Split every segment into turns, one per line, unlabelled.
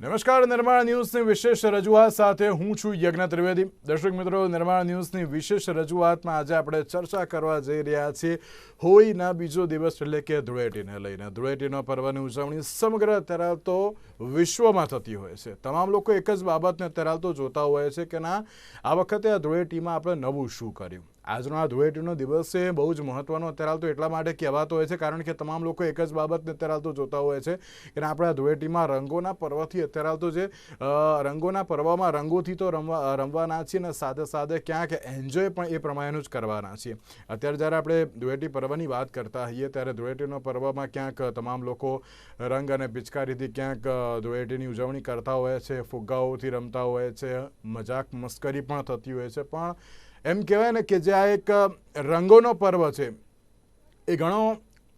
નમસ્કાર, નિર્માણ ન્યૂઝની વિશેષ રજૂઆત સાથે હું છું યજ્ઞ ત્રિવેદી. દર્શક મિત્રો, નિર્માણ ન્યૂઝની વિશેષ રજૂઆતમાં આજે આપણે ચર્ચા કરવા જઈ રહ્યા છીએ હોળીના બીજો દિવસ એટલે કે ધૂળેટીને લઈને. ધૂળેટીનો પર્વની ઉજવણી સમગ્ર અત્યારે વિશ્વમાં થતી હોય છે. તમામ લોકો એક જ બાબતને અત્યારે જોતા હોય છે કે ના, આ વખતે આ ધૂળેટીમાં આપણે નવું શું કર્યું? આજનો આ ધૂળેટીનો દિવસ છે, બહુ જ મહત્વનો. અત્યારે તો એટલા માટે કહેવાતો હોય છે, કારણ કે તમામ લોકો એક જ બાબતને અત્યારે તો જોતા હોય છે કે આપણે ધૂળેટીમાં રંગોના પર્વથી અત્યારે તો જે રંગોના પર્વમાં રંગોથી તો રમવા, રમવાના છીએ ને સાથે સાથે ક્યાંક એન્જોય પણ એ પ્રમાણેનું જ કરવાના છીએ. અત્યારે જ્યારે આપણે ધૂળેટી પર્વની વાત કરતા હોઈએ ત્યારે ધૂળેટીનો પર્વમાં ક્યાંક તમામ લોકો રંગ અને પિચકારીથી ક્યાંક ધૂળેટીની ઉજવણી કરતા હોય છે, ફુગ્ગાઓથી રમતા હોય છે, મજાક મસ્કરી પણ થતી હોય છે. પણ એમ કહેવાય ને કે જે આ એક રંગોનો પર્વ છે. એ ઘણો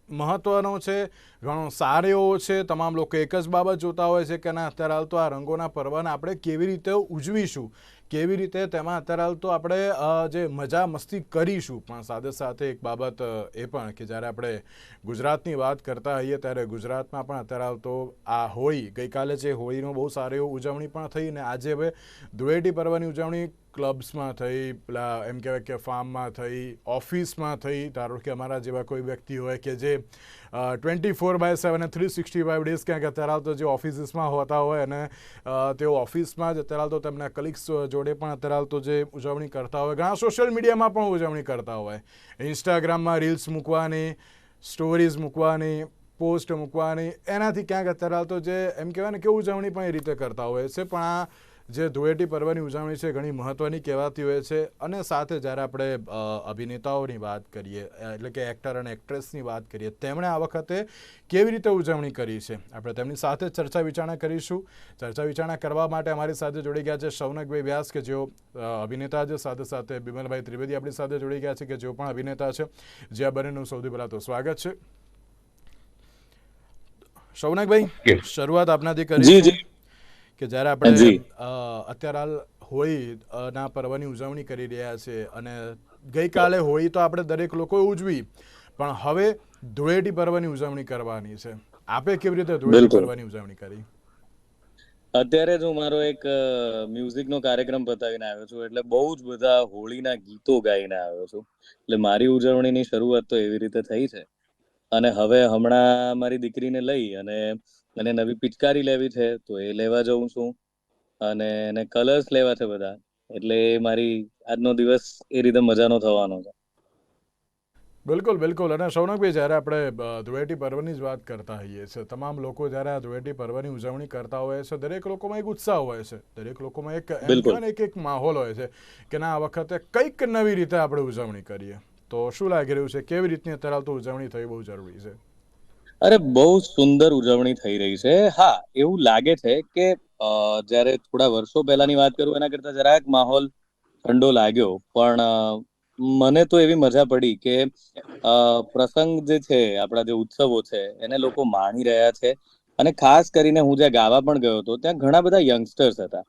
મહત્વનો છે, ઘણો સારો એવો છે. તમામ લોકો એક જ બાબત જોતા હોય છે કે ના, અત્યારે હાલ તો આ રંગોના પર્વને આપણે કેવી રીતે ઉજવીશું? કેવી રીતે તેમાં અત્યારે હાલ તો આપણે જે મજા મસ્તી કરીશું, પણ સાથે સાથે એક બાબત એ પણ કે જ્યારે આપણે ગુજરાતની વાત કરતા હોઈએ ત્યારે ગુજરાતમાં પણ અત્યારે હાલ તો આ હોળી, ગઈકાલે જે હોળીનો બહુ સારી ઉજવણી પણ થઈ ને આજે હવે ધૂળેટી પર્વની ઉજવણી ક્લબ્સમાં થઈ, પેલા એમ કહેવાય કે ફાર્મમાં થઈ, ઓફિસમાં થઈ, ધારો કે અમારા જેવા કોઈ વ્યક્તિ હોય કે જે twenty four by seven three sixty five days ક્યાંક અત્યારે હાલ તો જે ઓફિસીસમાં હોતા હોય અને તેઓ ઓફિસમાં જ અત્યારે તો તેમના કલિગ્સ જોડે પણ અત્યારે તો જે ઉજવણી કરતા હોય. ઘણા સોશિયલ મીડિયામાં પણ ઉજવણી કરતા હોય. ઇન્સ્ટાગ્રામમાં રીલ્સ મૂકવાની સ્ટોરીઝ મૂકવાની પોસ્ટ મૂકવાની, એનાથી ક્યાંક અત્યારે હાલ તો જે એમ કહેવાય ને કે ઉજવણી પણ એ રીતે કરતા હોય છે. પણ આ જે ધૂળેટી પર્વની ઉજવણી છે ઘણી મહત્વની કહેવાતી હોય છે અને સાથે જ્યારે આપણે અભિનેતાઓની વાત કરીએ એટલે કે એક્ટર અને એક્ટ્રેસની વાત કરીએ તેમણે આ વખતે કેવી રીતે ઉજવણી કરી છે? આપણે તેમની સાથે ચર્ચા વિચારણા કરીશું. ચર્ચા વિચારણા કરવા માટે અમારી સાથે જોડી ગયા છે શૌનકભાઈ વ્યાસ કે જેઓ અભિનેતા છે. સાથે સાથે બિમલભાઈ ત્રિવેદી આપણી સાથે જોડી ગયા છે કે જેઓ પણ અભિનેતા છે. જે આ બંનેનું સૌથી પહેલાં તો સ્વાગત છે. શૌનકભાઈ શરૂઆત આપનાથી કરી કે જ્યારે આપણે અત્યારે હાલ હોળી ના પર્વની ઉજવણી કરી રહ્યા છે અને ગઈકાલે હોળી તો આપણે દરેક લોકો ઉજવી પણ હવે ધૂળેટી પર્વની ઉજવણી કરવાની છે. આપે કેવી રીતે ધૂળેટી પર્વની ઉજવણી કરી?
અત્યારે જ હું મારો એક મ્યુઝિક નો કાર્યક્રમ બતાવીને આવ્યો છું એટલે બહુ જ બધા હોળીના ગીતો ગાઈને આવ્યો છું. એટલે મારી ઉજવણીની શરૂઆત તો એવી રીતે થઈ છે. અને હવે હમણાં મારી દીકરીને લઈ અને એને નવી પિચકારી લેવી છે તો એ લેવા જઉં છું. અને એને કલર્સ લેવા છે બધા. એટલે મારી આજનો દિવસ એ રીતે મજાનો થવાનો છે.
બિલકુલ બિલકુલ. અને સૌનકભાઈ જ્યારે આપણે ધુળેટી પર્વની જ વાત કરતા હોઈએ છીએ તમામ લોકો જ્યારે આ ધુળેટી પર્વની ઉજવણી કરતા હોય છે દરેક લોકોમાં એક ઉત્સાહ હોય છે. દરેક લોકોમાં એક એક એક માહોલ હોય છે કે ના આ વખતે કંઈક નવી રીતે આપણે ઉજવણી કરીએ. તો શું લાગી રહ્યું છે? કેવી રીતની અત્યારે તો ઉજવણી થઈ બહુ જરૂરી છે?
અરે, બહુ સુંદર ઉજવણી થઈ રહી છે. હા, એવું લાગે છે કે જ્યારે થોડા વર્ષો પહેલાની વાત કરું, એના કરતા જરાક માહોલ ઠંડો લાગ્યો. પણ મને તો એવી મજા પડી કે પ્રસંગ જે છે, આપણા જે ઉત્સવો છે, એને લોકો માણી રહ્યા છે. અને ખાસ કરીને હું જ્યાં ગાવા પણ ગયો હતો, ત્યાં ઘણા બધા યંગસ્ટર્સ હતા.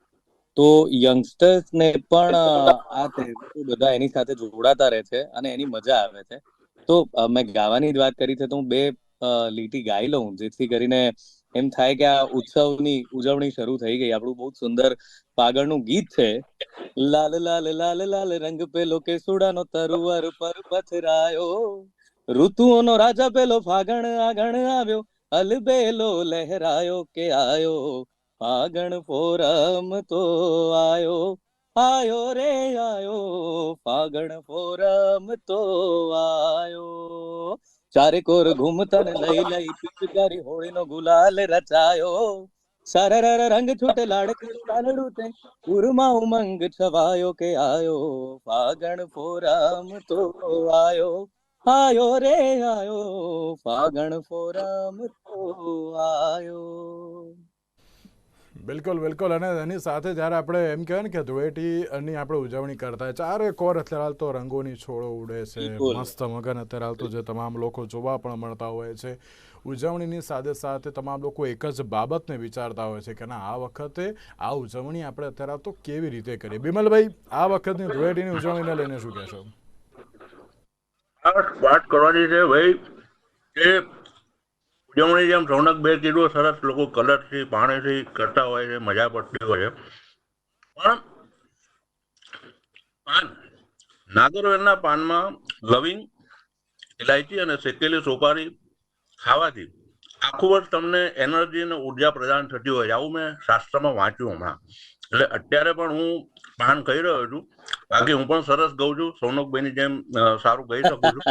તો યંગસ્ટર્સને પણ આ તહેવારો બધા એની સાથે જોડાતા રહે છે અને એની મજા આવે છે. તો મેં ગાવાની જ વાત કરી છે, તો હું બે લીટી ગાઈ લઉં, જેથી કરીને એમ થાય કે આ ઉત્સવની ઉજવણી શરૂ થઈ ગઈ. આપણું બહુ સુંદર પાગળનું ગીત છે. લાલ લાલ લાલ લાલ રંગ પેલો કેસુડાનો તરુવર પર પથરાયો. ઋતુઓનો રાજા પેલો ફાગણ આગણ આવ્યો. અલબેલો લહેરાયો કે આયો? ફાગણ ફોરમ તો આયો. આયો રે, આયો. ફાગણ ફોરમ તો આયો. ચારે કોર ઘૂમતા ને લઈ લઈ પિચકારી હોળીનો ગુલાલ રચાયો. સરરર રંગ છૂટે લાડકડું લાલડું તે ઉરમાં ઉમંગ છવાયો કે આયો. ફાગણ ફોરામ તો આયો. આયો રે આયો. ફાગણ ફોરામ તો આયો.
બિલકુલ બિલકુલ. અને એની સાથે જ્યારે આપણે એમ કહેવાય ને કે ધૂળેટીની આપણે ઉજવણી કરતા હોય ચારે કોર અત્યારે હાલ તો રંગોની છોડો ઉડે છે મસ્ત મગન અત્યારે હાલ તો જે તમામ લોકો જોવા પણ મળતા હોય છે. ઉજવણીની સાથે સાથે તમામ લોકો એક જ બાબતને વિચારતા હોય છે કે ના આ વખતે આ ઉજવણી આપણે અત્યારે હાલ તો કેવી રીતે કરીએ? બિમલભાઈ આ વખતની ધૂળેટીની ઉજવણીને લઈને શું કહેશો?
વાત કરવાની છે ભાઈ કે ઉજવણી જેમ રૌનક બે કીધું સરસ લોકો કલરથી, પાણીથી કરતા હોય છે, મજા પડતી હોય છે. પણ પાન, નાગરવેલના પાનમાં લવિંગ, ઇલાયચી અને શેકેલી સોપારી ખાવાથી આખું વર્ષ તમને એનર્જી અને ઊર્જા પ્રદાન થતી હોય આવું મેં શાસ્ત્રમાં વાંચ્યું હમણાં. એટલે અત્યારે પણ હું પાન કહી રહ્યો છું. બાકી હું પણ સરસ ગઉં છું. સોનકભાઈની જેમ સારું કહી શકું છું.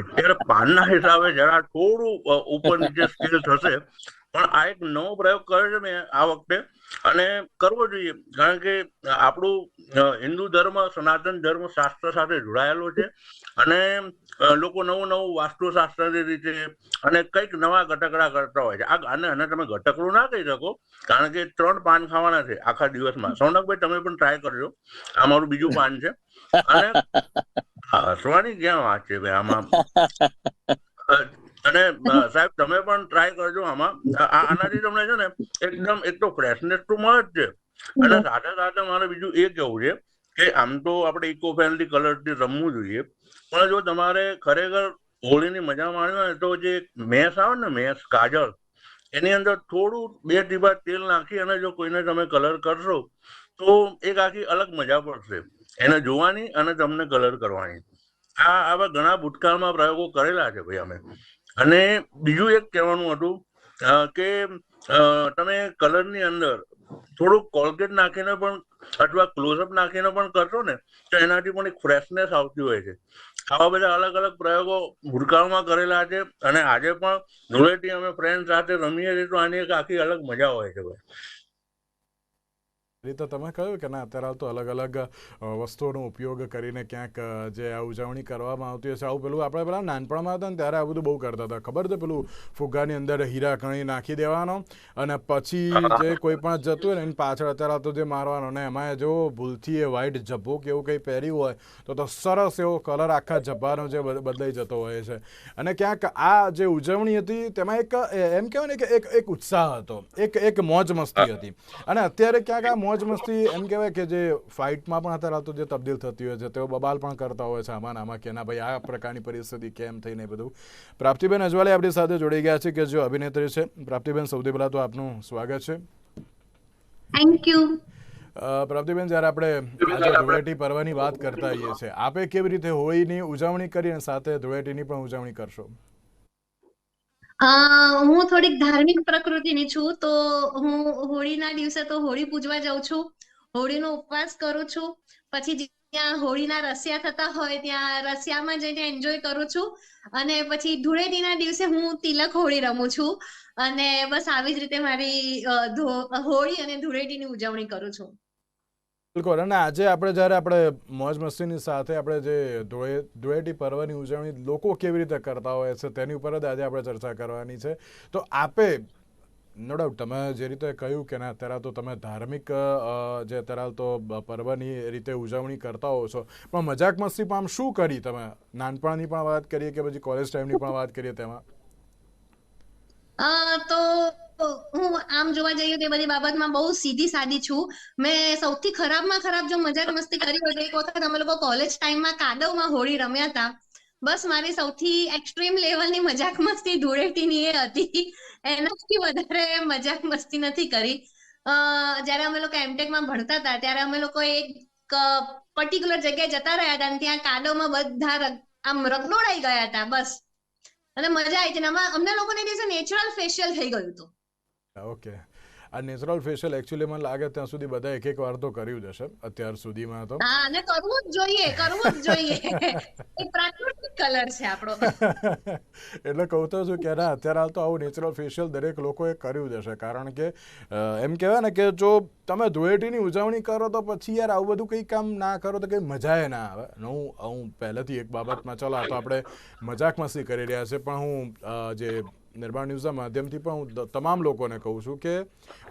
અત્યારે પાનના હિસાબે જરા થોડું ઉપર નીચે સ્કેલ થશે પણ આ એક નવો પ્રયોગ કર્યો છે મેં આ વખતે અને કરવો જોઈએ. કારણ કે આપણું હિન્દુ ધર્મ સનાતન ધર્મ શાસ્ત્ર સાથે જોડાયેલો છે અને લોકો નવું નવું વાસ્તુશાસ્ત્રની રીતે અને કંઈક નવા ઘટકડા કરતા હોય છે. આ આને આને તમે ઘટકડું ના કહી શકો કારણ કે ત્રણ પાન ખાવાના છે આખા દિવસમાં. સૌનકભાઈ તમે પણ ટ્રાય કરજો. આ મારું બીજું પાન છે. અને હસવાની ક્યાં વાત છે ભાઈ આમાં? અને સાહેબ, તમે પણ ટ્રાય કરજો આમાં. આનાથી તમને છે ને એકદમ, એક તો ફ્રેશનેસ તો મળે જ છે. અને સાથે સાથે મારે બીજું એ કહેવું છે કે આમ તો આપણે ઇકો ફ્રેન્ડલી કલરથી રમવું જોઈએ, પણ જો તમારે ખરેખર હોળીની મજા માણવી હોય તો જે મેસ આવે ને મેસ કાજળ એની અંદર થોડું બે ટીપા તેલ નાખી અને જો કોઈને તમે કલર કરશો, તો એક આખી અલગ મજા પડશે. એને જોવાની અને તમને કલર કરવાની. આ, આવા ઘણા ભૂતકાળમાં પ્રયોગો કરેલા છે ભાઈ અમે. અને બીજું એક કહેવાનું હતું કે તમે કલરની અંદર થોડુંક કોલગેટ નાખીને પણ અથવા ક્લોઝઅપ નાખીને પણ કરશો ને, તો એનાથી પણ એક ફ્રેશનેસ આવતી હોય છે. આવા બધા અલગ અલગ પ્રયોગો ભૂતકાળમાં કરેલા છે અને આજે પણ ધૂળેટી અમે ફ્રેન્ડ સાથે રમીએ છીએ, તો આની એક આખી અલગ મજા હોય છે ભાઈ.
રીતે તમે કહ્યું કે ના, અત્યારે તો અલગ અલગ વસ્તુઓનો ઉપયોગ કરીને ક્યાંક જે આ ઉજવણી કરવામાં આવતી હશે આવું પેલું આપણે પેલા નાનપણમાં હતા ને ત્યારે આ બધું બહુ કરતા હતા. ખબર છે પેલું ફુગ્ગાની અંદર હીરા કણી નાખી દેવાનો અને પછી જે કોઈ પણ જતું હોય ને એની પાછળ અત્યારે તો જે મારવાનો ને એમાં જો ભૂલથી એ વ્હાઇટ જબ્બો કે એવું કંઈ પહેર્યું હોય, તો તો સરસ એવો કલર આખા જબ્બાનો જે બદલાઈ જતો હોય છે. અને ક્યાંક આ જે ઉજવણી હતી તેમાં એક એમ કહેવાય ને કે એક એક ઉત્સાહ હતો. એક એક મોજ મસ્તી હતી. અને અત્યારે ક્યાંક આ મોજ મસ્તી એમ કહેવાય કે જે ફાઇટમાં પણ અત્યારે હાલ તો જે તબદીલ થતી હોય છે તેઓ બબાલ પણ કરતા હોય છે આમાં આમાં કે ના ભાઈ આ પ્રકારની પરિસ્થિતિ કેમ થઈ ને બધું. પ્રાપ્તિબેન અજવાલે આપણી સાથે જોડાઈ ગયા છે કે જે અભિનેત્રી છે. પ્રાપ્તિબેન સૌથી પહેલાં તો આપનું સ્વાગત છે.
થેન્ક યુ
અ, પ્રાપ્તિબેન જ્યારે આપણે આજે ધૂળેટી પર્વની વાત કરતા હોઈએ છીએ આપે કેવી રીતે હોળીની ઉજવણી કરી અને સાથે ધૂળેટીની પણ ઉજવણી કરશો?
હું થોડીક ધાર્મિક પ્રકૃતિની છું, તો હું હોળીના દિવસે તો હોળી પૂજવા જાઉં છું. હોળીનો ઉપવાસ કરું છું. પછી જ્યાં હોળીના રસિયા થતા હોય, ત્યાં રસિયામાં જઈને એન્જોય કરું છું. અને પછી ધૂળેટીના દિવસે હું તિલક હોળી રમું છું. અને બસ આવી જ રીતે મારી હોળી અને ધૂળેટીની ઉજવણી કરું છું.
બિલકુલ. અને આજે આપણે જ્યારે આપણે મોજ મસ્તીની સાથે આપણે જે ધોળે ધૂળેટી પર્વની ઉજવણી લોકો કેવી રીતે કરતા હોય છે તેની ઉપર જ આજે આપણે ચર્ચા કરવાની છે. તો આપે નો ડાઉટ તમે જે રીતે કહ્યું કે ના, અત્યારે તો તમે ધાર્મિક જે અત્યારે તો પર્વની રીતે ઉજવણી કરતા હો છો, પણ મજાક મસ્તી પણ આમ શું કરી તમે? નાનપણની પણ વાત કરીએ કે પછી કોલેજ ટાઈમની પણ વાત કરીએ તેમાં?
તો હું આમ જોવા જઈએ તે બધી બાબતમાં બહુ સીધી સાદી છું. મેં સૌથી ખરાબમાં ખરાબ જો મજાક મસ્તી કરી હોય એક વખત અમે લોકો કોલેજ ટાઈમમાં કાદવમાં હોળી રમ્યા હતા. બસ મારી સૌથી એક્સ્ટ્રીમ લેવલની મજાક મસ્તી ધૂળેટીની એ હતી. એનાથી વધારે મજાક મસ્તી નથી કરી. જ્યારે અમે લોકો એમટેકમાં ભણતા હતા, ત્યારે અમે લોકો એક પર્ટિક્યુલર જગ્યાએ જતા રહ્યા હતા અને ત્યાં કાદવમાં બધા આમ રગડોળાઈ ગયા હતા બસ. અને મજા આવી હતી અમને લોકોને દિવસે નેચરલ ફેશિયલ થઈ ગયું હતું.
ઓકે. આ નેચરલ ફેશિયલ એકચ્યુઅલી મને લાગે ત્યાં સુધી બધા એક એક વાર તો કર્યું જ હશે અત્યાર સુધીમાં તો.
હા અને કરવું જ જોઈએ કરવું જ જોઈએ. એ પ્રાકૃતિક કલર છે આપણો.
એટલે કહું તો છું કે ના અત્યારે હાલ તો આવું નેચરલ ફેશિયલ દરેક લોકોએ કર્યું જ હશે કારણ કે એમ કહેવાય ને કે જો તમે ધૂળેટીની ઉજવણી કરો તો પછી યાર આવું બધું કંઈ કામ ના કરો તો કંઈ મજાએ ના આવે. ને હું હું પહેલેથી એક બાબતમાં ચલો આ તો આપણે મજાક મસ્તી કરી રહ્યા છે પણ હું જે નિર્માણ ન્યૂઝના માધ્યમથી પણ હું તમામ લોકોને કહું છું કે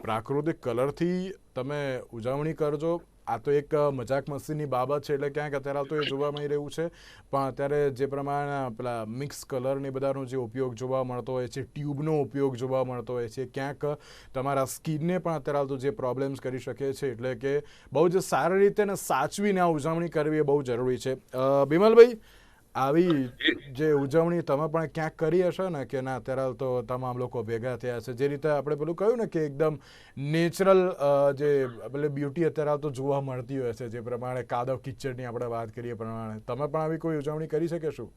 પ્રાકૃતિક કલરથી તમે ઉજવણી કરજો. આ તો એક મજાક મસ્તીની બાબત છે એટલે ક્યાંક અત્યારે તો એ જોવા મળી રહ્યું છે. પણ અત્યારે જે પ્રમાણે પેલા મિક્સ કલરને બધાનો જે ઉપયોગ જોવા મળતો હોય છે, ટ્યુબનો ઉપયોગ જોવા મળતો હોય છે, ક્યાંક તમારા સ્કિનને પણ અત્યારે તો જે પ્રોબ્લેમ્સ કરી શકે છે એટલે કે બહુ જ સારી રીતે ને સાચવીને આ ઉજવણી કરવી એ બહુ જરૂરી છે. બિમલભાઈ આવી જે ઉજવણી તમે પણ ક્યાંક કરી હશે ને કે ના અત્યારે તો તમામ લોકો ભેગા થયા છે. જે રીતે આપણે પેલું કહ્યું ને કે એકદમ નેચરલ જે એટલે બ્યુટી અત્યારે તો જોવા મળતી હોય છે જે પ્રમાણે કાદવ કિચડની આપણે વાત કરીએ પ્રમાણે. તમે પણ આવી કોઈ ઉજવણી કરી શકે શું?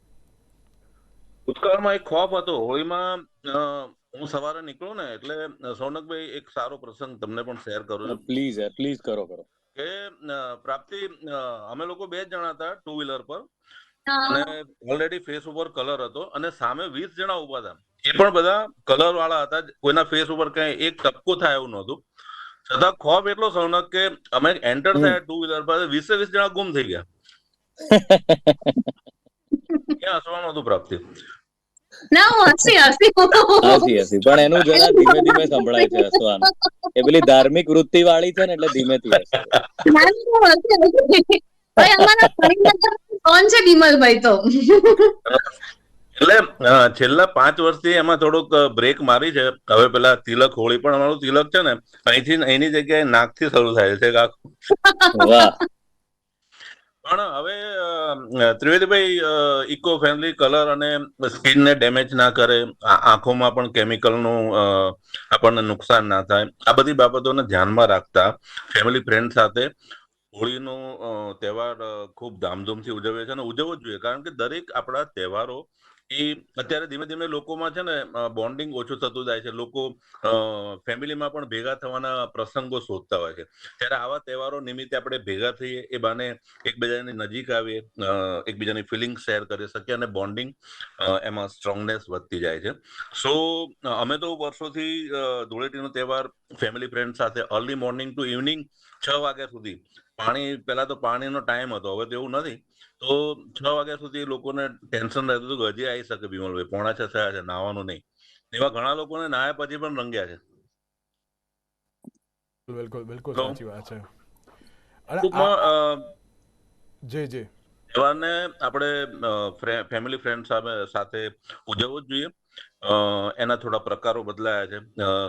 ભૂતકાળમાં એક ખોફ હતો. હોળીમાં હું સવારે નીકળું ને એટલે સોનકભાઈ એક સારો પ્રસંગ તમને પણ શેર કરું
પ્લીઝ પ્લીઝ કરો કરો.
કે પ્રાપ્તિ અમે લોકો બે જ જણા હતા ટુ વ્હીલર પર. અને ઓલરેડી ફેસ ઉપર કલર હતો અને સામે વીસ જણા ઊભા હતા. એ પણ બધા કલર વાળા હતા. કોઈના ફેસ ઉપર કઈ એક ટપકો થાય એવું નહોતું. છતાં ખોફ એટલો સૌનક કે અમે એન્ટર. થયા ટુ વ્હીલર પર વીસે વીસ જણા ગુમ થઈ ગયા. ક્યાં હસવાનું હતું પ્રાપ્તિ?
પણ એનું જરા ધીમે ધીમે સંભળાય છે હસવાનું. એ પેલી ધાર્મિક વૃત્તિ વાળી છે ને એટલે ધીમે હસે.
કોણ છે બિમલભાઈ તો?
એટલે છેલ્લા પાંચ વર્ષથી એમાં થોડુંક બ્રેક મારી છે. હવે પેલા તિલક હોળી પણ અમારું તિલક છે ને અહીંથી એની જગ્યાએ નાકથી શરૂ થાય છે કાક પણ હવે ત્રિવેદીભાઈ ઇકો ફ્રેન્ડલી કલર અને સ્કિનને ડેમેજ ના કરે આંખોમાં પણ કેમિકલનું આપણને નુકસાન ના થાય. આ બધી બાબતોને ધ્યાનમાં રાખતા ફેમિલી ફ્રેન્ડ સાથે હોળીનો તહેવાર ખૂબ ધામધૂમથી ઉજવીએ છીએ અને ઉજવવો જોઈએ. કારણ કે દરેક આપણા તહેવારો એ અત્યારે ધીમે ધીમે લોકોમાં છે ને બોન્ડિંગ ઓછું થતું જાય છે. લોકો ફેમિલીમાં પણ ભેગા થવાના પ્રસંગો શોધતા હોય છે. ત્યારે આવા તહેવારો નિમિત્તે આપણે ભેગા થઈએ, એ બાને એકબીજાની નજીક આવીએ એકબીજાની ફિલિંગ શેર કરી શકીએ અને બોન્ડિંગ એમાં સ્ટ્રોંગનેસ વધતી જાય છે. સો અમે તો વર્ષોથી ધૂળેટીનો તહેવાર ફેમિલી ફ્રેન્ડ સાથે અર્લી મોર્નિંગ ટુ ઇવનિંગ છ વાગ્યા સુધી પાણી પહેલા તો પાણીનો ટાઈમ હતો હવે તો એવું નથી. તો છ વાગ્યા સુધી લોકોને ટેન્શન રહેતું હતું કે હજી આવી શકે બિમલભાઈ પોણા છ થયા છે નાવાનું નહીં. એવા ઘણા લોકોને નાયા પછી પણ રંગ્યા છે.
બિલકુલ બિલકુલ સાચી વાત છે.
ટૂંકમાં
જી જી.
તહેવારને આપણે ફેમિલી ફ્રેન્ડ સાથે સાથે ઉજવવો જ જોઈએ. એના થોડા પ્રકારો બદલાયા છે.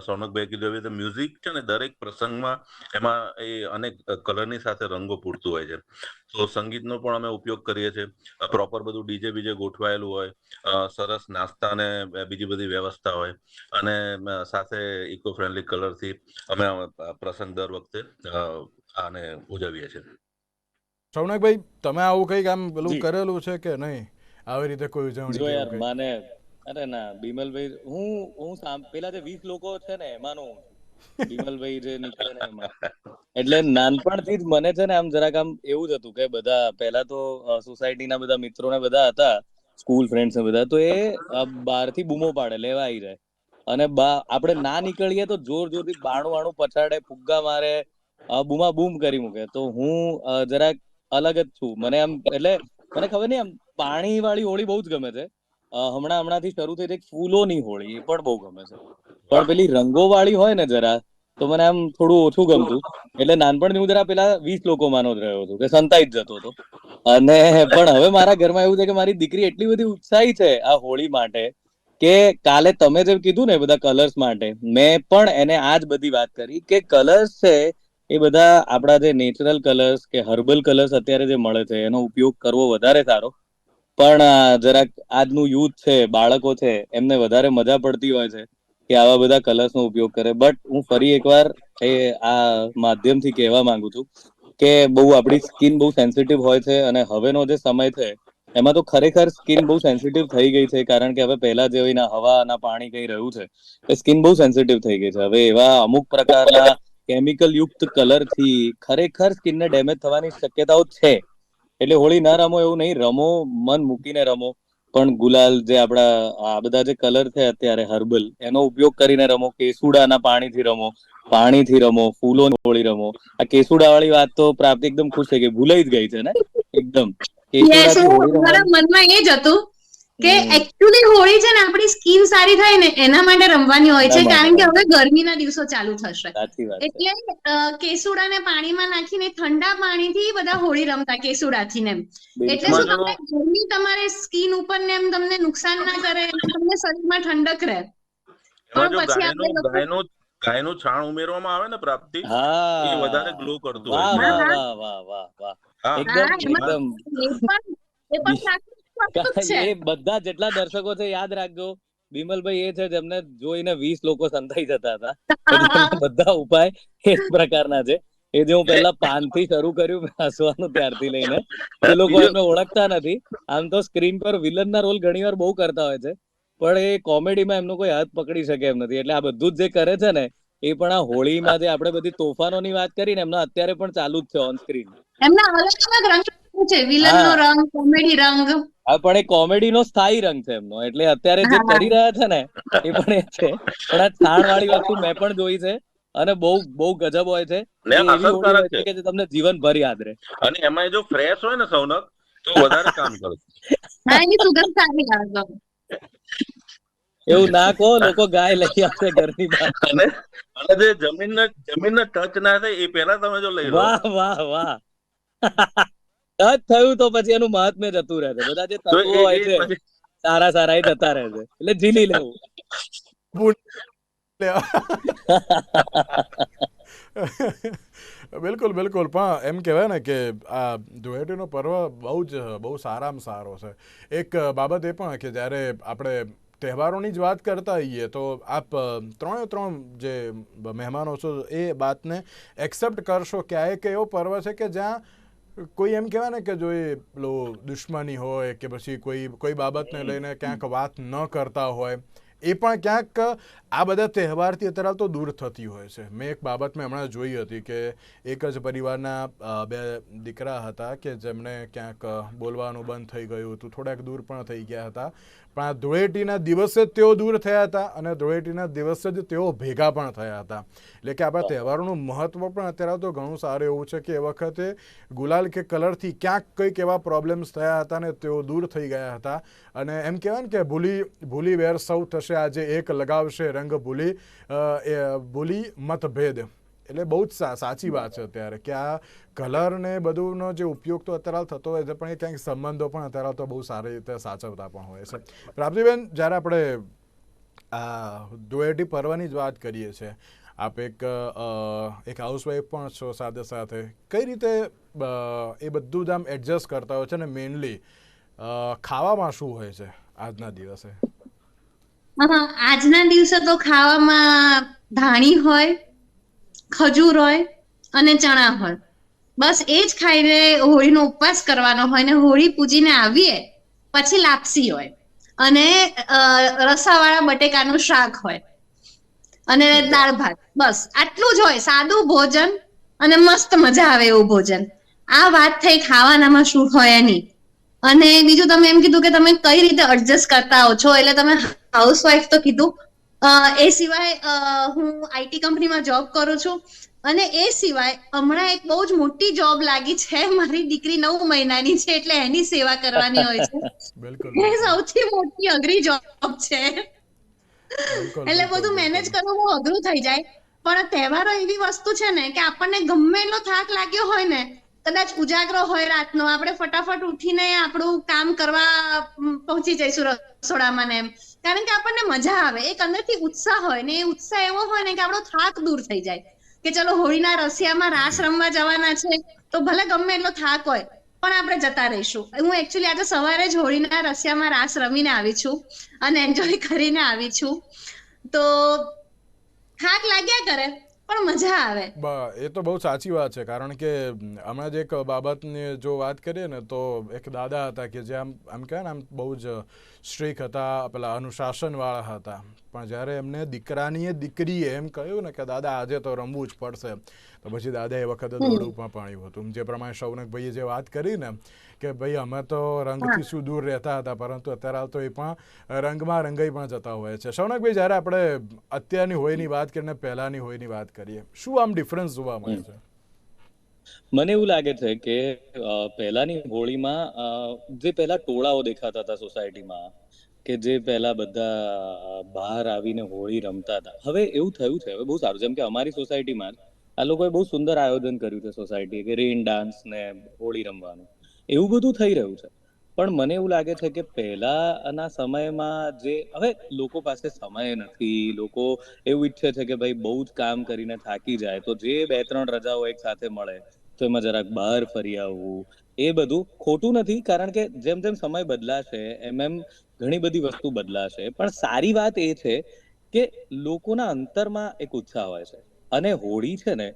સોનકભાઈ કીધું એવી રીતે મ્યુઝિક છે ને દરેક પ્રસંગમાં એમાં એ અનેક કલરની સાથે રંગો પૂરતું હોય છે. તો સંગીતનો પણ અમે ઉપયોગ કરીએ છીએ. પ્રોપર બધું ડીજે બીજે ગોઠવાયેલું હોય. સરસ નાસ્તા ને બીજી બધી વ્યવસ્થા હોય. અને સાથે ઇકો ફ્રેન્ડલી કલરથી અમે પ્રસંગ દર વખતે આને ઉજવીએ છીએ.
સૌનકભાઈ તમે આવું કંઈક આમ પેલું કરેલું છે કે નહીં? આવી રીતે કોઈ ઉજવણી
જો યાર માને અરે ના, બિમલભાઈ, હું હું પેલા જે વીસ લોકો છે ને એમાંનો. બિમલભાઈ જે નીકળે ને એટલે નાનપણથી જ મને છે ને આમ જરાક આમ એવું જ હતું કે બધા પહેલા તો સોસાયટીના બધા મિત્રો ને બધા હતા, સ્કૂલ ફ્રેન્ડ્સ ને બધા, તો એ બહારથી બૂમો પાડે લેવા આવી જાય અને બા, આપણે ના નીકળીએ તો જોર જોરથી બાણું વાણું પછાડે, ફુગ્ગા મારે બૂમા બૂમ કરી મૂકે. તો હું જરાક અલગ જ છું. મને આમ, એટલે, મને ખબર નહીં, આમ પાણી વાળી હોળી બહુ જ ગમે છે. હમણાં હમણાંથી શરૂ થઈ એક ફૂલોની હોળી, એ પણ બહુ ગમે છે. પણ પેલી રંગો વાળી હોય ને જરા, તો મને આમ થોડું ઓછું ગમતું. એટલે નાનપણથી હું જરા પેલા વીસ લોકો માનો જ રહ્યો હતો, કે સંતાઈ જ જતો હતો. અને પણ હવે મારા ઘરમાં એવું છે કે મારી દીકરી એટલી બધી ઉત્સાહી છે આ હોળી માટે, કે કાલે તમે જે કીધું ને બધા કલર્સ માટે, મેં પણ એને આ જ બધી વાત કરી કે કલર્સ છે એ બધા આપણા જે નેચરલ કલર્સ કે હર્બલ કલર્સ અત્યારે જે મળે છે, એનો ઉપયોગ કરવો વધારે સારો. પણ જરાક આજનું યુથ છે, બાળકો છે, એમને વધારે મજા પડતી હોય છે કે આવા બધા કલર્સનો ઉપયોગ કરે. બટ હું ફરી એકવાર એ, આ માધ્યમથી કહેવા માંગુ છું કે બહુ આપણી સ્કિન બહુ સેન્સિટિવ હોય છે અને હવેનો જે સમય છે, એમાં તો ખરેખર સ્કિન બહુ સેન્સિટિવ થઈ ગઈ છે. કારણ કે હવે પહેલા જેવી ના હવા, ના પાણી કઈ રહ્યું છે, એ સ્કિન બહુ સેન્સિટિવ થઈ ગઈ છે. હવે એવા અમુક પ્રકારના કેમિકલ યુક્ત કલરથી ખરેખર સ્કિનને ડેમેજ થવાની શક્યતાઓ છે. એટલે હોળી ના રમો એવું નહીં રમો મન મૂકીને રમો. પણ ગુલાલ જે આપણા આ બધા જે કલર છે અત્યારે હર્બલ એનો ઉપયોગ કરીને રમો. કેસુડાના પાણીથી રમો પાણીથી રમો ફૂલોની હોળી રમો. આ કેસુડા વાળી વાત તો પ્રાપ્તિ એકદમ ખુશ થઈ ગઈ. ભૂલાઈ જ ગઈ છે ને? એકદમ.
મનમાં એ જ હતું. કે. એકચ્યુઅલી હોળી છે ને આપણી સ્કીન સારી થાય ને એના માટે રમવાની હોય છે કારણ કે હવે ગરમીના દિવસો ચાલુ થશે. એટલે કેસુડાને પાણીમાં નાખીને ઠંડા પાણીથી બધા હોળી રમતા કેસુડાથી ને એટલે શું તમને ગરમી તમારે સ્કીન ઉપર ને એમ તમને નુકસાન ના કરે અને તમને શરીરમાં ઠંડક રહે. પણ પછી આપણે
ગાયનું છાણ ઉમેરવામાં આવે ને પ્રાપ્તિ એ વધારે ગ્લો કરતું હોય.
વાહ વાહ વાહ વાહ વાહ. એકદમ એકદમ.
એ પણ એ
બધા જેટલા દર્શકો છે યાદ રાખજો. બિમલભાઈ એ છે જેમને જોઈને વીસ લોકો સંતાઈ જતા હતા. બધા ઉપાય એ પ્રકારના છે. એ જે હું પહેલા પાનથી શરૂ કર્યું હસવાનું ત્યારથી લઈને એ લોકો એમને ઓળખતા નથી. આમ તો સ્ક્રીન પર વિલન ના રોલ ઘણીવાર બહુ કરતા હોય છે. પણ એ કોમેડીમાં એમનો કોઈ હાથ પકડી શકે એમ નથી. એટલે આ બધું જ જે કરે છે ને એ પણ આ હોળીમાં જે આપણે બધી તોફાનોની વાત કરીને એમના અત્યારે પણ ચાલુ જ છે ઓન સ્ક્રીન
એમના અલગ અલગ રંગ છે? વિલન નો રંગ કોમેડી રંગ?
હા પણ એ કોમેડી નો સ્થાયી રંગ છે એમનો. એટલે અત્યારે જે કરી રહ્યા છે ને એ પણ એ છે. પણ આ છાણ વાળી વસ્તુ મેં પણ જોઈ છે અને બહુ બહુ ગજબ હોય છે.
અસરકારક
કે તમને જીવનભર યાદ રહે.
અને એમાં જો ફ્રેશ હોય ને સૌનક તો વધારે કામ કરે
હા એની સુગંધ સારી આવે
એવું ના કહો લોકો ગાય લઈ આવશે ઘરની બહાર.
અને અને જે જમીનને જમીનને ટચ ના થાય એ પહેલા તમે જો લઈ લો.
વાહ વાહ વાહ. ટચ થયું તો પછી એનું મહાત્મ્ય જતું રહે છે બધા જે તત્વો હોય છે સારા સારા એ જતા રહે છે એટલે ઝીલી લેવું.
બિલકુલ બિલકુલ. પણ એમ કહેવાય ને કે આ ધુળેટીનો પર્વ બહુ જ બહુ સારામાં સારો છે. એક બાબત એ પણ કે જ્યારે આપણે તહેવારોની જ વાત કરતા હોઈએ તો આપ ત્રણે ત્રણ જે મહેમાનો છો એ વાતને એક્સેપ્ટ કરશો કે આ એક એવો પર્વ છે કે જ્યાં કોઈ એમ કહેવાય ને કે જો એ પેલો દુશ્મની હોય કે પછી કોઈ કોઈ બાબતને લઈને ક્યાંક વાત ન કરતા હોય એ પણ ક્યાંક આ બધા તહેવારથી અત્યારે તો દૂર થતી હોય છે. મેં એક બાબત મેં હમણાં જોઈ હતી કે એક જ પરિવારના બે દીકરા હતા કે જેમને ક્યાંક બોલવાનું બંધ થઈ ગયું હતું થોડાક દૂર પણ થઈ ગયા હતા. પણ આ ધૂળેટીના દિવસે જ તેઓ દૂર થયા હતા અને ધૂળેટીના દિવસે જ તેઓ ભેગા પણ થયા હતા. એટલે કે આપણા તહેવારોનું મહત્ત્વ પણ અત્યારે તો ઘણું સારું એવું છે કે એ વખતે ગુલાલ કે કલરથી ક્યાંક કંઈક એવા પ્રોબ્લેમ્સ થયા હતા ને તેઓ દૂર થઈ ગયા હતા. અને એમ કહેવાય ને કે ભૂલી ભૂલી વેર સૌ થશે, આજે એક લગાવશે રંગ ભૂલી ભૂલી મતભેદ. એટલે બહુ જ સાચી વાત છે અત્યારે કે આ કલર ને બધુંનો જે ઉપયોગ તો અત્યારે થતો હોય છે, પણ એ ક્યાંક સંબંધો પણ અત્યારે તો બહુ સારી રીતે સાચવતા પણ હોય છે. પ્રાપ્તિબેન, જ્યારે આપણે આ ધૂળેટી પર્વની જ વાત કરીએ છીએ, આપ એક એક હાઉસવાઈફ પણ છો સાથે સાથે, કઈ રીતે એ બધું જ આમ એડજસ્ટ કરતા હોય છે ને મેઇનલી ખાવામાં શું હોય છે આજના દિવસે?
આજના દિવસે તો ખાવામાં ધાણી હોય ખજૂર હોય અને ચણા હોય. બસ એ જ ખાઈને હોળીનો ઉપવાસ કરવાનો હોય ને હોળી પૂજીને આવીએ, પછી લાપસી હોય. અને રસાવાળા બટેકાનું શાક હોય. અને દાળ ભાત, બસ. આટલું જ હોય, સાદું ભોજન અને મસ્ત મજા આવે એવું ભોજન. આ વાત થઈ ખાવાનામાં શું હોય એની. અને બીજું તમે એમ કીધું કે તમે કઈ રીતે એડજસ્ટ કરતા હો છો? એટલે તમે હાઉસવાઈફ તો કીધું એ સિવાય હું આઈટી કંપનીમાં જોબ કરું છું. અને એ સિવાય હમણાં એક બહુ જ મોટી જોબ લાગી છે મારી દીકરી નવ મહિનાની છે એટલે એની સેવા કરવાની હોય છે. એ સૌથી મોટી અઘરી જોબ છે. એટલે બધું મેનેજ. કરવું બહુ અઘરું થઈ જાય. પણ તહેવારો એવી વસ્તુ છે ને કે આપણને ગમે એટલો થાક લાગ્યો હોય ને કદાચ ઉજાગરો હોય રાતનો. આપણે ફટાફટ ઉઠીને આપણું કામ કરવા પહોંચી જઈશું રસોડામાં ને એમ. કારણ કે આપણને મજા આવે. એક અંદરથી ઉત્સાહ હોય ને એ ઉત્સાહ એવો હોય ને કે આપણો થાક દૂર થઈ જાય. કે ચલો, હોળીના રસિયામાં રાસ રમવા જવાના છે, તો ભલે ગમે એટલો થાક હોય, પણ આપણે જતા રહીશું. હું એકચ્યુઅલી આજે સવારે જ હોળીના રસિયામાં રાસ રમીને આવી છું અને એન્જોય કરીને આવી છું. તો થાક લાગ્યા કરે. પણ મજા આવે.
એ તો બહુ સાચી વાત છે. કારણ કે હમણાં જ એક બાબતની જો વાત કરીએ ને, તો એક દાદા હતા કે જે આમ આમ કહેવાય ને, આમ બહુ જ સ્ટ્રીક હતા, પેલા અનુશાસનવાળા હતા. પણ જ્યારે એમને દીકરાની એ દીકરીએ એમ કહ્યું ને કે દાદા આજે તો રમવું જ પડશે. તો પછી દાદા એ વખતે દોડુંમાં પાણ્યું હતું. જે પ્રમાણે શૌનકભાઈએ જે વાત કરી ને કે ભાઈ અમે તો રંગથી શું દૂર રહેતા હતા પરંતુ અત્યારે તો એ પણ રંગમાં રંગાઈ પણ જતા હોય છે. શૌનકભાઈ જ્યારે આપણે અત્યારની હોયની વાત કરીને પહેલાંની હોયની વાત કરીએ શું આમ ડિફરન્સ જોવા મળે છે?
મને એવું લાગે છે કે પહેલાની હોળીમાં જે પહેલા ટોળાઓ દેખાતા હતા સોસાયટીમાં કે જે પહેલા બધા બહાર આવીને હોળી રમતા હતા. હવે એવું થયું છે, હવે બહુ સારું જેમ કે અમારી સોસાયટીમાં આ લોકોએ બહુ સુંદર આયોજન કર્યું છે સોસાયટી કે રેઇન ડાન્સ ને હોળી રમવાનું. એવું બધું થઈ રહ્યું છે. પણ મને એવું લાગે છે કે પહેલાના સમયમાં જે, હવે લોકો પાસે સમય નથી, લોકો એવું ઈચ્છે છે કે ભાઈ બહુ જ કામ કરીને થાકી જાય, તો જે બે ત્રણ રજાઓ એક સાથે મળે, તો એમાં જરાક બહાર ફરી આવવું, એ બધું ખોટું નથી. કારણ કે જેમ જેમ સમય બદલાશે, એમ એમ ઘણી બધી વસ્તુ બદલાશે. પણ સારી વાત એ છે કે લોકોના અંતરમાં એક ઉત્સાહ હોય છે. અને હોળી છે ને,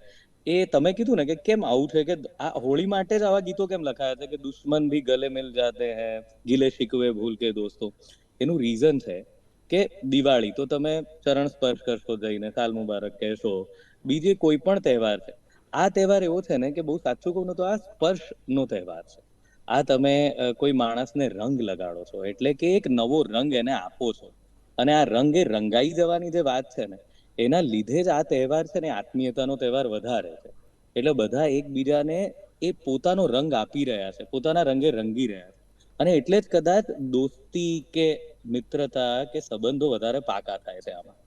એ તમે કીધું ને કે કેમ આવું છે કે આ હોળી માટે જ આવા ગીતો કેમ લખાયા છે કે દુશ્મન ભી ગલે મિલ જાતે હે, ગિલે શિકવે ભૂલ કે દોસ્તો. એનું રીઝન છે કે દિવાળી તો તમે ચરણ સ્પર્શ કરશો જઈને, સાલ મુબારક કહેશો. બીજે કોઈ પણ તહેવાર છે. આ તહેવાર એવો છે ને કે બહુ સાચું કહું તો આ સ્પર્શનો તહેવાર છે. આ તમે કોઈ માણસને રંગ લગાડો છો, એટલે કે એક નવો રંગ એને આપો છો. અને આ રંગ રંગાઈ જવાની જે વાત છે ને, એના લીધે જ આ તહેવાર છે ને, આત્મીયતાનો તહેવાર વધારે છે. એટલે બધા એકબીજાને એ પોતાનો રંગ આપી રહ્યા છે, પોતાના રંગે રંગી રહ્યા છે. અને એટલે જ કદાચ દોસ્તી કે મિત્રતા કે સંબંધો વધારે પાકા થાય છે આમાં.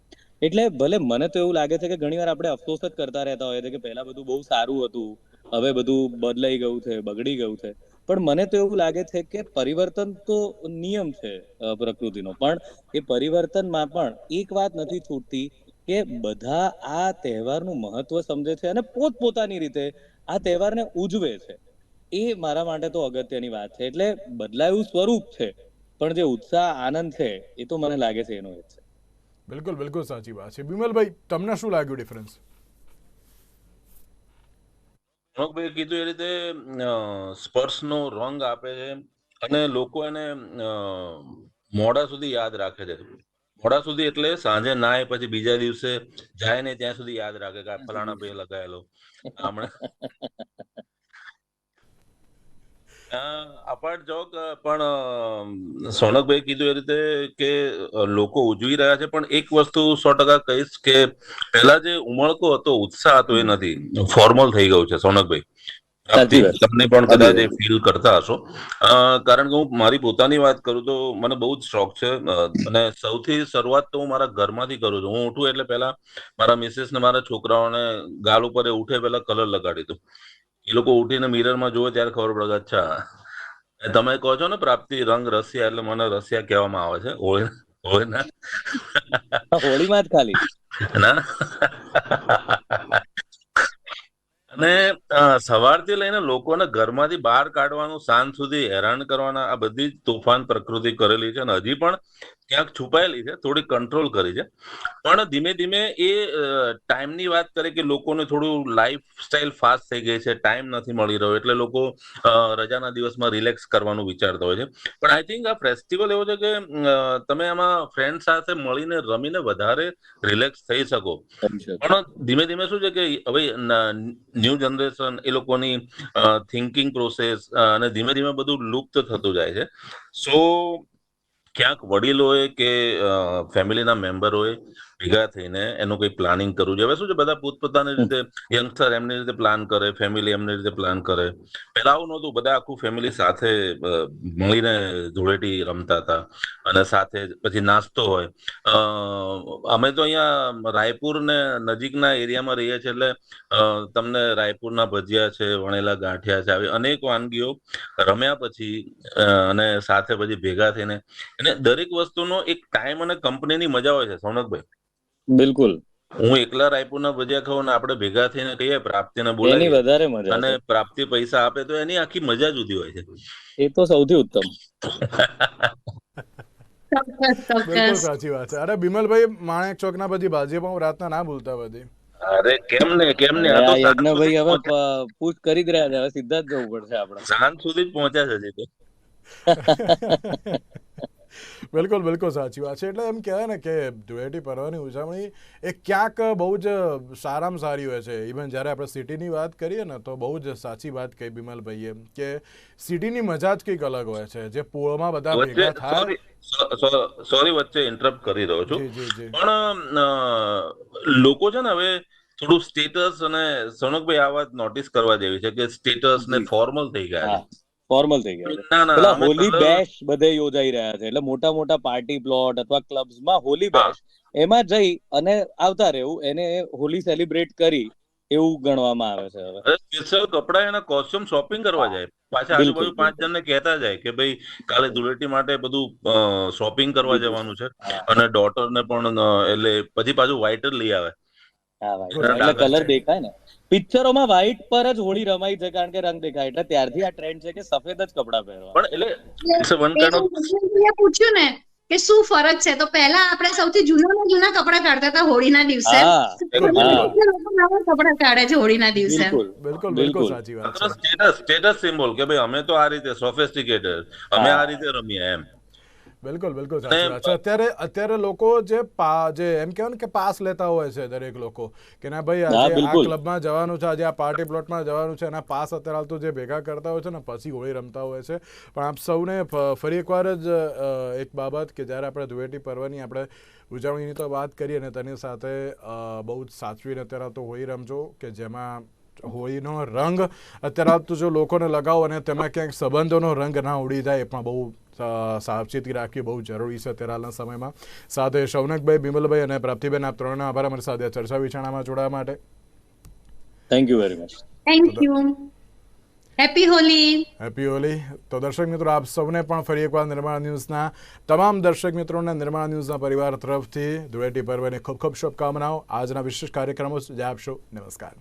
એટલે ભલે મને તો એવું લાગે છે કે ઘણીવાર આપણે અફસોસ જ કરતા રહેતા હોઈએ છે કે પહેલા બધું બહુ સારું હતું, હવે બધું બદલાઈ ગયું છે, બગડી ગયું છે. પણ મને તો એવું લાગે છે કે પરિવર્તન તો નિયમ છે પ્રકૃતિનો. પણ એ પરિવર્તનમાં પણ એક વાત નથી છૂટતી કે બધા આ તહેવારનું મહત્વ સમજે છે અને પોતપોતાની રીતે આ તહેવારને ઉજવે છે. એ મારા માટે તો અગત્યની વાત છે. એટલે બદલાયું સ્વરૂપ છે, પણ જે ઉત્સાહ, આનંદ છે, એ તો મને લાગે છે એનો જ છે.
બિલકુલ બિલકુલ સાચી વાત છે. બિમલભાઈ, તમને શું લાગ્યું ડિફરન્સ
રમકભાઈએ કીધું એ રીતે સ્પર્શનો રંગ આપે છે અને લોકો એને મોડા સુધી યાદ રાખે છે. મોડા સુધી એટલે સાંજે નાય પછી બીજા દિવસે જાય ને ત્યાં સુધી યાદ રાખે કે ફલાણા ભાઈ લગાયેલો. હમણાં અપાર્ટ જોક. પણ સોનકભાઈ કીધું એ રીતે કે લોકો ઉજવી રહ્યા છે પણ એક વસ્તુ સો ટકા કહીશ કે પહેલા જે ઉમળકો હતો ઉત્સાહ હતો એ નથી ફોર્મલ થઈ ગયું છે સોનકભાઈ. તમને પણ કદાચ એ ફીલ કરતા હશો. કારણ કે હું મારી પોતાની વાત કરું તો મને બહુ જ શોખ છે અને સૌથી શરૂઆત તો હું મારા ઘરમાંથી કરું છું. હું ઉઠું એટલે પહેલા મારા મિસિસ ને મારા છોકરાઓને ગાલ ઉપર ઉઠે પહેલા કલર લગાડી દઉં. એ લોકો ઉઠીને મિરરમાં જોવે ત્યારે ખબર પડે અચ્છા. તમે કહો છો ને પ્રાપ્તિ રંગ રસિયા એટલે મને રસિયા કહેવામાં આવે છે. હોળી હોળીના.
હોળીમાં જ ખાલી.
ના. અને સવારથી લઈને લોકોને ઘરમાંથી બહાર કાઢવાનું સાંજ સુધી હેરાન કરવાના આ બધી જ તોફાન પ્રકૃતિ કરેલી છે અને હજી પણ ક્યાંક છુપાયેલી છે થોડી કંટ્રોલ કરી છે. પણ ધીમે ધીમે એ ટાઈમની વાત કરે કે લોકોને થોડું લાઈફ સ્ટાઈલ ફાસ્ટ થઈ ગઈ છે ટાઈમ નથી મળી રહ્યો એટલે લોકો રજાના દિવસમાં રિલેક્સ કરવાનું વિચારતા હોય છે. પણ આઈ થિંક આ ફેસ્ટિવલ એવો છે કે તમે આમાં ફ્રેન્ડ સાથે મળીને રમીને વધારે રિલેક્સ થઈ શકો.
શકો.
પણ ધીમે ધીમે શું છે કે હવે ન્યૂ જનરેશન એ લોકોની થિંકિંગ પ્રોસેસ અને ધીમે ધીમે બધું લુપ્ત થતું જાય છે. સો ક્યાંક વડીલોએ કે ફેમિલીના મેમ્બરોએ ભેગા થઈને એનું કોઈ પ્લાનિંગ કરવું જોઈએ. હવે શું છે બધા પોતપોતાની રીતે યંગસ્ટર એમની રીતે પ્લાન કરે ફેમિલી એમની રીતે પ્લાન કરે. પહેલા આવું નહોતું. બધા આખું ફેમિલી સાથે મળીને ધૂળેટી રમતા હતા અને સાથે પછી નાસ્તો હોય. અમે તો અહીંયા રાયપુર ને નજીકના એરિયામાં રહીએ છીએ એટલે તમને રાયપુરના ભજીયા છે વણેલા ગાંઠિયા છે આવી અનેક વાનગીઓ રમ્યા પછી અને સાથે પછી ભેગા થઈને. અને દરેક વસ્તુનો એક ટાઈમ અને કંપનીની મજા હોય છે સોનકભાઈ.
બિલકુલ.
હું એકલા રાયપુરના ભજીયા ખાઉં ને આપણે ભેગા થઈને કહીએ પ્રાપ્તિને
એની વધારે મજા
અને પ્રાપ્તિ પૈસા આપે તો એની આખી મજા જુદી હોય છે.
એ તો સૌથી ઉત્તમ.
બિલકુલ સાચી વાત છે. અરે બિમલભાઈ માણેક ચોકના પછી ભાજી પણ રાતના ના ભૂલતા બધી.
અરે કેમ ને કેમ ને? આ તો
યજ્ઞભાઈ હવે પૂછ કરી જ રહ્યા છે. હવે સીધા જ જવું પડશે આપણે.
સાંજ સુધી જ પહોંચ્યા છે હજી તો.
બિલકુલ બિલકુલ સાચી વાત છે. એટલે એમ કહેવાય ને કે ધૂળેટી પર્વની ઉજવણી એ ક્યાંક બહુ જ સારામાં સારી હોય છે. ઇવન જ્યારે આપણે સિટીની વાત કરીએ ને તો બહુ જ સાચી વાત કહી બિમલભાઈએ કે સિટીની મજા જ કંઈક અલગ હોય છે. જે પોળમાં બધા ભેગા થાય
સોરી સોરી વચ્ચે ઇન્ટરપ્ટ કરી રહ્યો છું. પણ લોકો છે ને હવે થોડું સ્ટેટસ અને સોનકભાઈ આ વાત નોટિસ કરવા જેવી છે કે સ્ટેટસ ને ફોર્મલ થઈ ગયા છે.
ફોર્મલ થઈ ગયા પેલા હોલી બેશ બધે યોજાઈ રહ્યા છે. એટલે મોટા મોટા પાર્ટી પ્લોટ અથવા ક્લબ્સમાં હોલી. બેશ એમાં જઈ અને આવતા રહેવું એને હોલી સેલિબ્રેટ કરી એવું ગણવામાં આવે છે હવે.
સ્પેશિયલ કપડા એના કોસ્ટ્યુમ શોપિંગ કરવા જાય. પાછા આજુબાજુ પાંચ જણને કહેતા જાય કે ભાઈ કાલે ધૂળેટી માટે બધું શોપિંગ કરવા જવાનું છે. અને ડોટરને ને પણ એટલે પછી પાછું વ્હાઈટ જ લઈ આવે.
હા એટલે કલર દેખાય ને. પિક્ચરોમાં વ્હાઈટ પર જ હોળી રમાઈ છે કારણ કે રંગ દેખાય. એટલે ત્યારથી આ ટ્રેન્ડ છે કે સફેદ જ કપડાં પહેરવા.
પણ એટલે
પૂછ્યું ને કે શું ફરક છે? તો પહેલા આપણે સૌથી જૂના જૂના કપડાં કાઢતા હતા હોળીના દિવસે. કપડાં કાઢે છે હોળીના દિવસે?
બિલકુલ.
બિલકુલ બિલકુલ સાચી વાત
સ્ટેટસ સ્ટેટસ સિમ્બોલ કે ભાઈ અમે તો આ રીતે સોફિસ્ટિકેટેડ અમે આ રીતે રમીએ એમ.
બિલકુલ બિલકુલ સાચી વાત છે. અત્યારે અત્યારે લોકો જે જે એમ કહેવાય ને કે પાસ લેતા હોય છે દરેક લોકો કે ના ભાઈ આજે આ ક્લબમાં જવાનું છે આજે આ પાર્ટી પ્લોટમાં જવાનું છે એના પાસ અત્યારે હાલ તો જે ભેગા કરતા હોય છે ને પછી હોળી રમતા હોય છે. પણ આપ સૌને ફરી એકવાર જ એક બાબત કે જ્યારે આપણે ધુળેટી પર્વની આપણે ઉજવણીની તો વાત કરીએ અને તેની સાથે બહુ જ સાચવીને અત્યારે તો હોળી રમજો કે જેમાં હોળીનો રંગ અત્યારે તો જો લોકોને લગાવો અને તેમાં ક્યાંક સંબંધોનો રંગ ના ઉડી જાય એ પણ બહુ સાવચેતી રાખવી બહુ જરૂરી છે અત્યારે હાલના સમયમાં. સાથે શૌનકભાઈ બિમલભાઈ અને પ્રાપ્તિબેન આપ ત્રણના આભાર અમારી સાથે ચર્ચા વિચારણામાં જોડાવા માટે.
Thank you very much
thank you happy Holi
happy Holi તો દર્શક મિત્રો આપ સૌને પણ ફરી એકવાર નિર્માણ ન્યૂઝના તમામ દર્શક મિત્રોને નિર્માણ ન્યૂઝના પરિવાર તરફથી ધૂળેટી પર્વની ખૂબ ખૂબ શુભકામનાઓ. આજના વિશેષ કાર્યક્રમો જ આપશો નમસ્કાર.